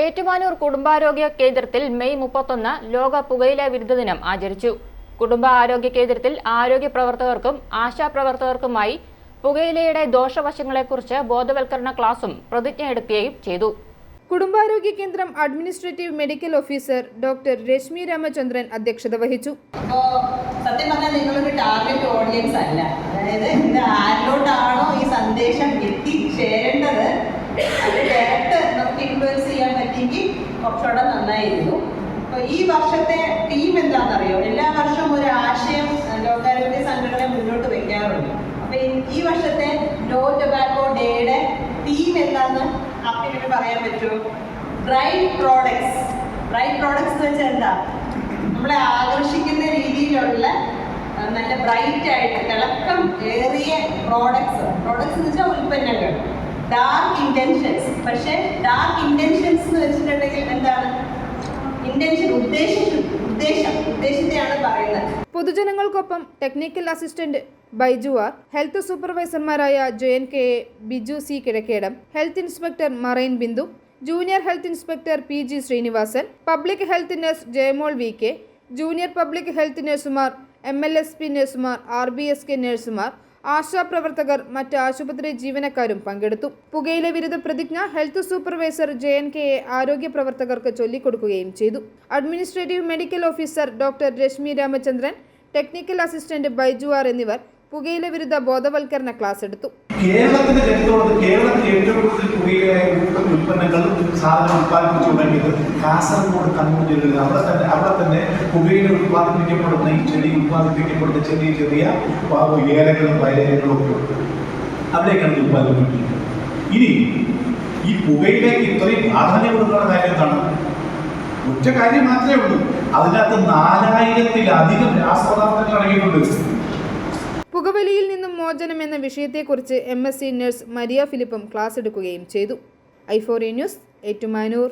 ഏറ്റുമാനൂർ കുടുംബാരോഗ്യ കേന്ദ്രത്തിൽ മെയ് മുപ്പത്തൊന്ന് ലോക പുകയില വിരുദ്ധ ദിനം ആചരിച്ചു. കുടുംബ ആരോഗ്യ കേന്ദ്രത്തിൽ ആരോഗ്യ പ്രവർത്തകർക്കും ആശാപ്രവർത്തകർക്കുമായി പുകയിലയുടെ ദോഷവശങ്ങളെക്കുറിച്ച് ബോധവൽക്കരണ ക്ലാസും പ്രതിജ്ഞയെടുക്കുകയും ചെയ്തു. കുടുംബാരോഗ്യ കേന്ദ്രം administrative medical officer doctor Rashmi Ramachandran അധ്യക്ഷത വഹിച്ചു. അപ്പോ സത്യം പറഞ്ഞാൽ നിങ്ങളൊരു ടാർഗറ്റ് ഓഡിയൻസ് അല്ല. അതായത് ഇത് ആരിലോട്ടാണോ ഈ സന്ദേശം അത് നമുക്ക് ഇൻഫ്ലുവൻസ് പറ്റിയെങ്കിൽ കുറച്ചുകൂടെ നന്നായിരുന്നു. അപ്പൊ ഈ വർഷത്തെ തീം എന്താണെന്നറിയോ? എല്ലാ വർഷവും ഒരു ആശയം ലോകാരോഗ്യ സംഘടന മുന്നോട്ട് വെക്കാറുണ്ട്. അപ്പൊ ഈ- വർഷത്തെ നോ ടൊബാക്കോ ഡേയുടെ തീം എന്താന്ന് ആർക്കെങ്കിലും പറയാൻ പറ്റുമോ? ബ്രൈറ്റ് പ്രോഡക്ട്സ് ബ്രൈറ്റ് പ്രോഡക്ട്സ് എന്ന് വെച്ചാൽ എന്താ? നമ്മളെ ആകർഷിക്കുന്ന രീതിയിലുള്ള നല്ല ബ്രൈറ്റ് ആയിട്ട് തിളക്കം ഏറിയ പ്രോഡക്ട്സ് പ്രോഡക്ട്സ് എന്ന് വെച്ചാൽ ഉൽപ്പന്നങ്ങൾ. ഡാർക്ക് ഇന്റൻഷൻസ് പക്ഷേ ഡാർക്ക് ഇന്റൻഷൻസ് എന്ന് വെച്ചിട്ടുണ്ടെങ്കിൽ എന്താണ്? ഇന്റൻഷൻ ഉദ്ദേശം ഉദ്ദേശം ഉദ്ദേശത്തെയാണ് പറയുന്നത്. പൊതുജനങ്ങൾക്കൊപ്പം technical assistant Baiju R health സൂപ്പർവൈസർമാരായ Jayan K A Biju C Kizhakkedam health inspector Marine Bindu junior health inspector P G Srinivasan public health nurse Jayamol V K junior public health നഴ്സുമാർ M L S P നഴ്സുമാർ R B S K നഴ്സുമാർ ആശാപ്രവർത്തകർ മറ്റ് ആശുപത്രി ജീവനക്കാരും പങ്കെടുത്തു. പുകയില വിരുദ്ധ പ്രതിജ്ഞ health supervisor J N K A ആരോഗ്യ പ്രവർത്തകർക്ക് ചൊല്ലിക്കൊടുക്കുകയും ചെയ്തു. Administrative medical officer doctor Reshmi Ramachandran technical assistant Baiju R എന്നിവർ പുകയില വിരുദ്ധ ബോധവൽക്കരണ ക്ലാസ് എടുത്തു. കേരളത്തിന്റെ ചരിത്രമുള്ളത് കേരളത്തിൽ ഏറ്റവും കൂടുതൽ പുകയിലായ ഉൽപ്പന്നങ്ങൾ സാധനം ഉത്പാദിപ്പിച്ചു തുടങ്ങിയത് കാസർഗോഡ് കണ്ണൂർ ജില്ലകളിൽ. അവിടെ തന്നെ അവിടെ തന്നെ പുകയില ഉത്പാദിപ്പിക്കപ്പെടുന്ന ഈ ചെടി ഉത്പാദിപ്പിക്കപ്പെടുന്ന ചെറിയ ചെറിയ ഏലകളും വയലേലകളും ഒക്കെ ഉണ്ട്. അവിടേക്കാണ് ഉത്പാദിപ്പിക്കുന്നത് ഇനി ഈ പുകയിലേക്ക് ഇത്രയും പ്രാധാന്യം കൊടുക്കുന്ന കാര്യം എന്താണ്? ഒറ്റ കാര്യം മാത്രമേ ഉള്ളൂ. അതിനകത്ത് നാലായിരത്തിലധികം രാസപദാർത്ഥങ്ങൾ അടങ്ങിയിട്ടുണ്ട്. പുകവലിയിൽ നിന്നും മോചനം എന്ന വിഷയത്തെക്കുറിച്ച് M S C nurse Maria ഫിലിപ്പും class എടുക്കുകയും ചെയ്തു. ഐഫോറി ന്യൂസ് ഏറ്റുമാനൂർ.